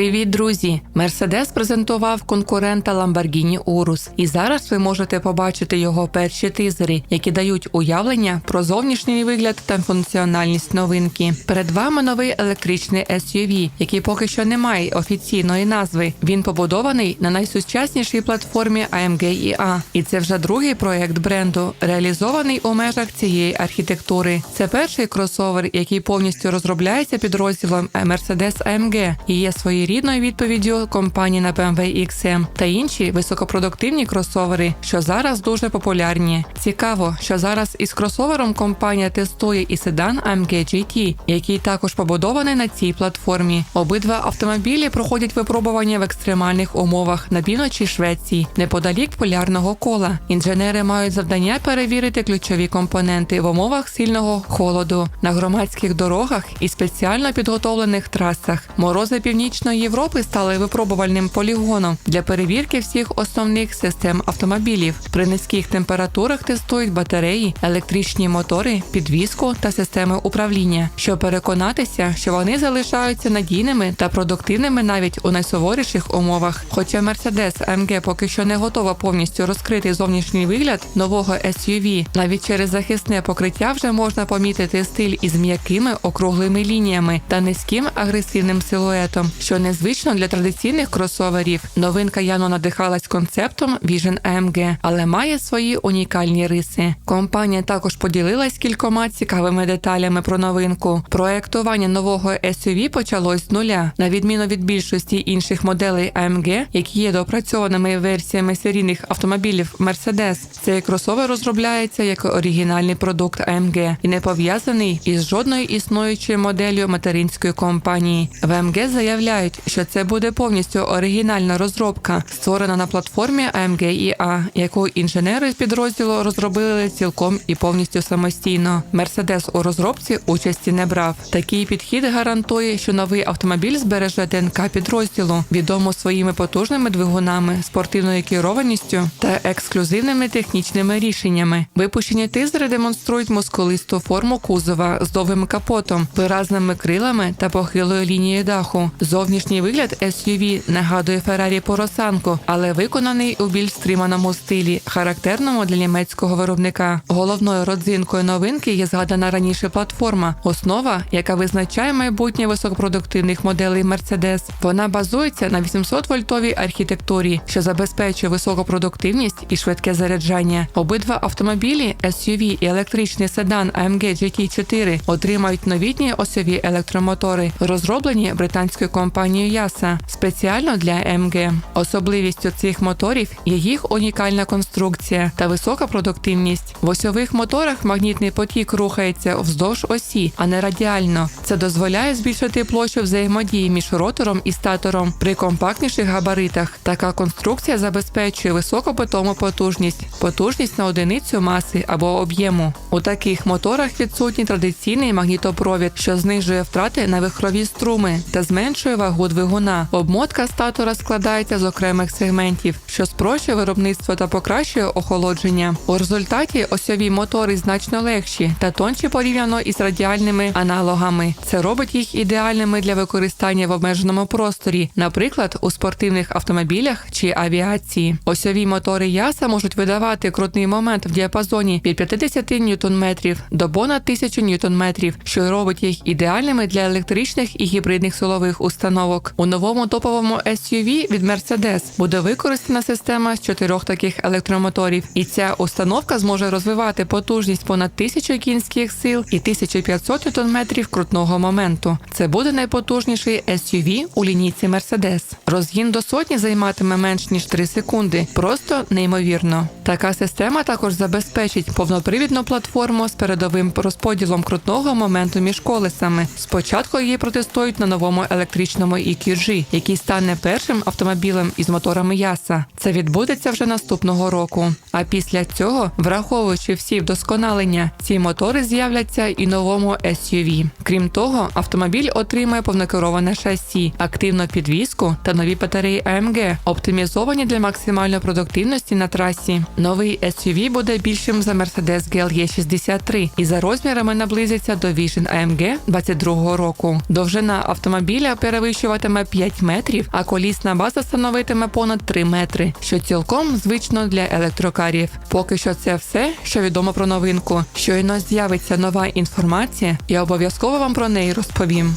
Привіт, друзі! Мерседес презентував конкурента Lamborghini Urus, і зараз ви можете побачити його перші тизери, які дають уявлення про зовнішній вигляд та функціональність новинки. Перед вами новий електричний SUV, який поки що не має офіційної назви. Він побудований на найсучаснішій платформі AMG EA. і це вже другий проект бренду, реалізований у межах цієї архітектури. Це перший кросовер, який повністю розробляється підрозділом Mercedes AMG і є своєю своєрідною відповіддю компанії на BMW XM та інші високопродуктивні кросовери, що зараз дуже популярні. Цікаво, що зараз із кросовером компанія тестує і седан AMG GT, який також побудований на цій платформі. Обидва автомобілі проходять випробування в екстремальних умовах на півночі Швеції, неподалік полярного кола. Інженери мають завдання перевірити ключові компоненти в умовах сильного холоду на громадських дорогах і спеціально підготовлених трасах. Морози північної Північної Європи стали випробувальним полігоном для перевірки всіх основних систем автомобілів. При низьких температурах тестують батареї, електричні мотори, підвізку та системи управління, щоб переконатися, що вони залишаються надійними та продуктивними навіть у найсуворіших умовах. Хоча Mercedes AMG поки що не готова повністю розкрити зовнішній вигляд нового SUV, навіть через захисне покриття вже можна помітити стиль із м'якими округлими лініями та низьким агресивним силуетом, що незвично для традиційних кросоверів. Новинка явно надихалась концептом Vision AMG, але має свої унікальні риси. Компанія також поділилась кількома цікавими деталями про новинку. Проектування нового SUV почалось з нуля, на відміну від більшості інших моделей AMG, які є доопрацьованими версіями серійних автомобілів Mercedes. Цей кросовер розробляється як оригінальний продукт AMG і не пов'язаний із жодною існуючою моделлю материнської компанії. В AMG заявляють запевняють, що це буде повністю оригінальна розробка, створена на платформі AMG.EA, яку інженери з підрозділу розробили цілком і повністю самостійно. Мерседес у розробці участі не брав. Такий підхід гарантує, що новий автомобіль збереже ДНК підрозділу, відомо своїми потужними двигунами, спортивною керованістю та ексклюзивними технічними рішеннями. Випущені тизери демонструють мускулисту форму кузова з довгим капотом, виразними крилами та похилою лінією даху. Зовні Зовнішній вигляд SUV нагадує Ferrari Поросанку, але виконаний у більш стриманому стилі, характерному для німецького виробника. Головною родзинкою новинки є згадана раніше платформа, основа, яка визначає майбутнє високопродуктивних моделей Mercedes. Вона базується на 800-вольтовій архітектурі, що забезпечує високу продуктивність і швидке заряджання. Обидва автомобілі SUV і електричний седан AMG GT4 отримають новітні осьові електромотори, розроблені британською компанією компанією Яса спеціально для МГ. Особливістю цих моторів є їх унікальна конструкція та висока продуктивність. В осьових моторах магнітний потік рухається вздовж осі, а не радіально. Це дозволяє збільшити площу взаємодії між ротором і статором при компактніших габаритах. Така конструкція забезпечує високопитому потужність, потужність на одиницю маси або об'єму. У таких моторах відсутній традиційний магнітопровід, що знижує втрати на вихрові струми та зменшує вагу вагу двигуна. Обмотка статора складається з окремих сегментів, що спрощує виробництво та покращує охолодження. У результаті осьові мотори значно легші та тонші порівняно із радіальними аналогами. Це робить їх ідеальними для використання в обмеженому просторі, наприклад, у спортивних автомобілях чи авіації. Осьові мотори яса можуть видавати крутний момент в діапазоні від 50 Нм до понад 1000 Нм, що робить їх ідеальними для електричних і гібридних силових установ установок. У новому топовому SUV від Mercedes буде використана система з чотирьох таких електромоторів, і ця установка зможе розвивати потужність понад 1000 кінських сил і 1500 Нм крутного моменту. Це буде найпотужніший SUV у лінійці Mercedes. Розгін до сотні займатиме менш ніж 3 секунди. Просто неймовірно. Така система також забезпечить повнопривідну платформу з передовим розподілом крутного моменту між колесами. Спочатку її протестують на новому електричному EQG, який стане першим автомобілем із моторами яса. Це відбудеться вже наступного року. А після цього, враховуючи всі вдосконалення, ці мотори з'являться і новому SUV. Крім того, автомобіль отримає повнокероване шасі, активну підвізку та нові батареї AMG, оптимізовані для максимальної продуктивності на трасі. Новий SUV буде більшим за Mercedes GLE 63 і за розмірами наблизиться до Vision AMG 22 року. Довжина автомобіля перевищує перевищуватиме 5 метрів, а колісна база становитиме понад 3 метри, що цілком звично для електрокарів. Поки що це все, що відомо про новинку. Щойно з'явиться нова інформація, я обов'язково вам про неї розповім.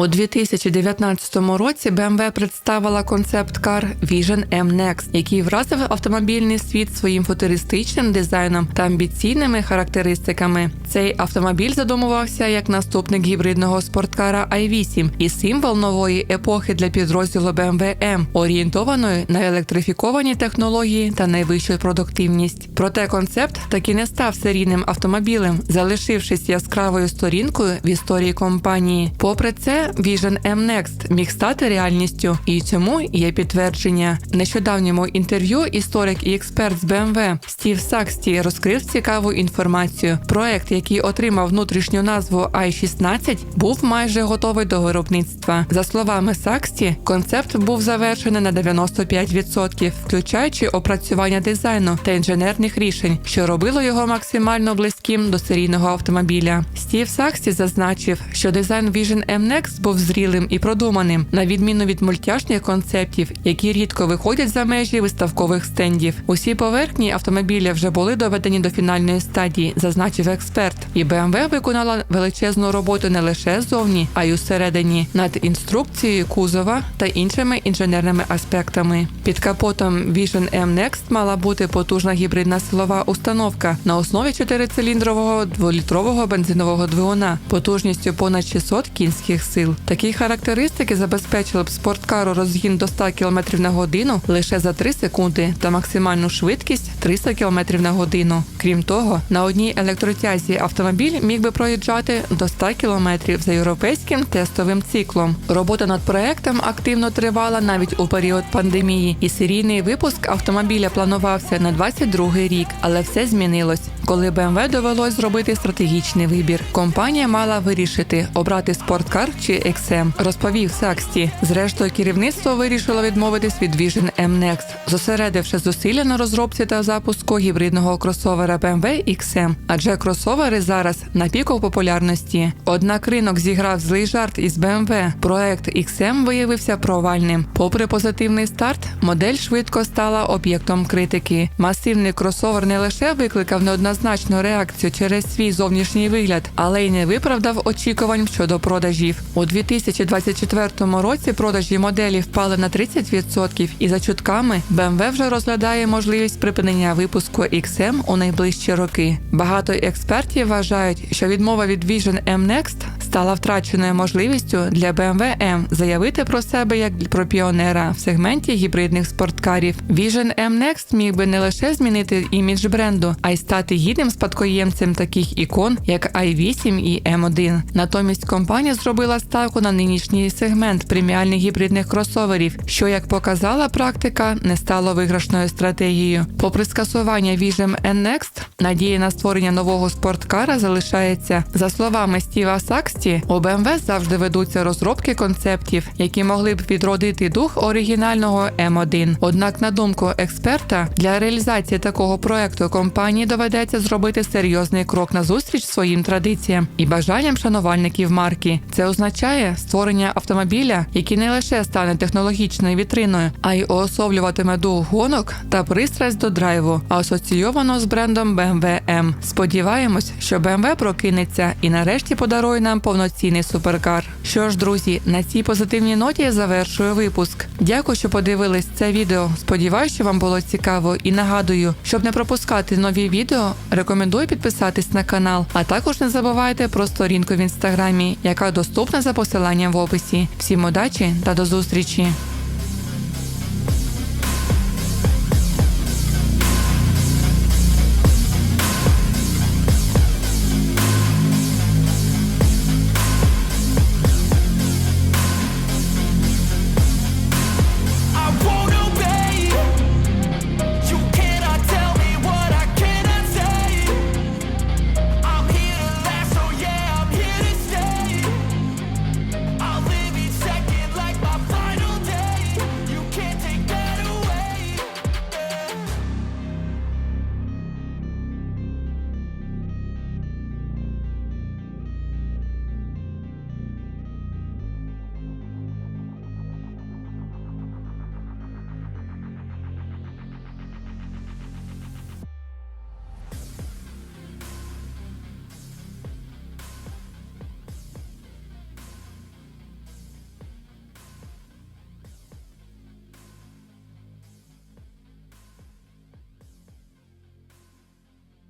У 2019 році BMW представила концепт-кар Vision M Next, який вразив автомобільний світ своїм футуристичним дизайном та амбіційними характеристиками. Цей автомобіль задумувався як наступник гібридного спорткара i8 і символ нової епохи для підрозділу BMW M, орієнтованої на електрифіковані технології та найвищу продуктивність. Проте концепт таки не став серійним автомобілем, залишившись яскравою сторінкою в історії компанії. Попри це, Vision M Next міг стати реальністю, і цьому є підтвердження. В нещодавньому інтерв'ю історик і експерт з BMW Стів Саксті розкрив цікаву інформацію. Проект, який отримав внутрішню назву i16, був майже готовий до виробництва. За словами Саксті, концепт був завершений на 95%, включаючи опрацювання дизайну та інженерних рішень, що робило його максимально близьким до серійного автомобіля. Стів Саксті зазначив, що дизайн Vision M Next був зрілим і продуманим, на відміну від мультяшних концептів, які рідко виходять за межі виставкових стендів. Усі поверхні автомобіля вже були доведені до фінальної стадії, зазначив експерт. І BMW виконала величезну роботу не лише ззовні, а й усередині над інструкцією кузова та іншими інженерними аспектами. Під капотом Vision M Next мала бути потужна гібридна силова установка на основі чотирициліндрового дволітрового бензинового двигуна потужністю понад 600 кінських сил. Такі характеристики забезпечили б спорткару розгін до 100 км на годину лише за 3 секунди та максимальну швидкість 300 км на годину. Крім того, на одній електротязі автомобіль міг би проїжджати до 100 км за європейським тестовим циклом. Робота над проектом активно тривала навіть у період пандемії, і серійний випуск автомобіля планувався на 22-й рік, але все змінилось. Коли BMW довелось зробити стратегічний вибір, компанія мала вирішити обрати спорткар чи XM, розповів Саксті. Зрештою, керівництво вирішило відмовитись від Vision M Next, зосередивши зусилля на розробці та запуску гібридного кросовера BMW XM, адже кросовери зараз на піку популярності. Однак ринок зіграв злий жарт із BMW. Проект XM виявився провальним. Попри позитивний старт, модель швидко стала об'єктом критики. Масивний кросовер не лише викликав неоднозначну реакцію через свій зовнішній вигляд, але й не виправдав очікувань щодо продажів. У 2024 році продажі моделі впали на 30% і за чутками BMW вже розглядає можливість припинення випуску XM у найближчі роки. Багато експертів вважають, що відмова від Vision M Next стала втраченою можливістю для BMW M заявити про себе як про піонера в сегменті гібридних спорткарів. Vision M Next міг би не лише змінити імідж бренду, а й стати гідним спадкоємцем таких ікон, як i8 і M1. Натомість компанія зробила ставку на нинішній сегмент преміальних гібридних кросоверів, що, як показала практика, не стало виграшною стратегією. Попри скасування Vision M Next, надія на створення нового спорткара залишається. За словами Стіва Саксті, у BMW завжди ведуться розробки концептів, які могли б відродити дух оригінального M1. Однак, на думку експерта, для реалізації такого проекту компанії доведеться зробити серйозний крок назустріч своїм традиціям і бажанням шанувальників марки. Це означає створення автомобіля, який не лише стане технологічною вітриною, а й уособлюватиме дух гонок та пристрасть до драйву, асоційовано з брендом BMW M. Сподіваємось, що BMW прокинеться і нарешті подарує нам повноцінний суперкар. Що ж, друзі, на цій позитивній ноті я завершую випуск. Дякую, що подивились це відео. Сподіваюсь, що вам було цікаво і нагадую, щоб не пропускати нові відео, рекомендую підписатись на канал, а також не забувайте про сторінку в інстаграмі, яка доступна за посиланням в описі. Всім удачі та до зустрічі!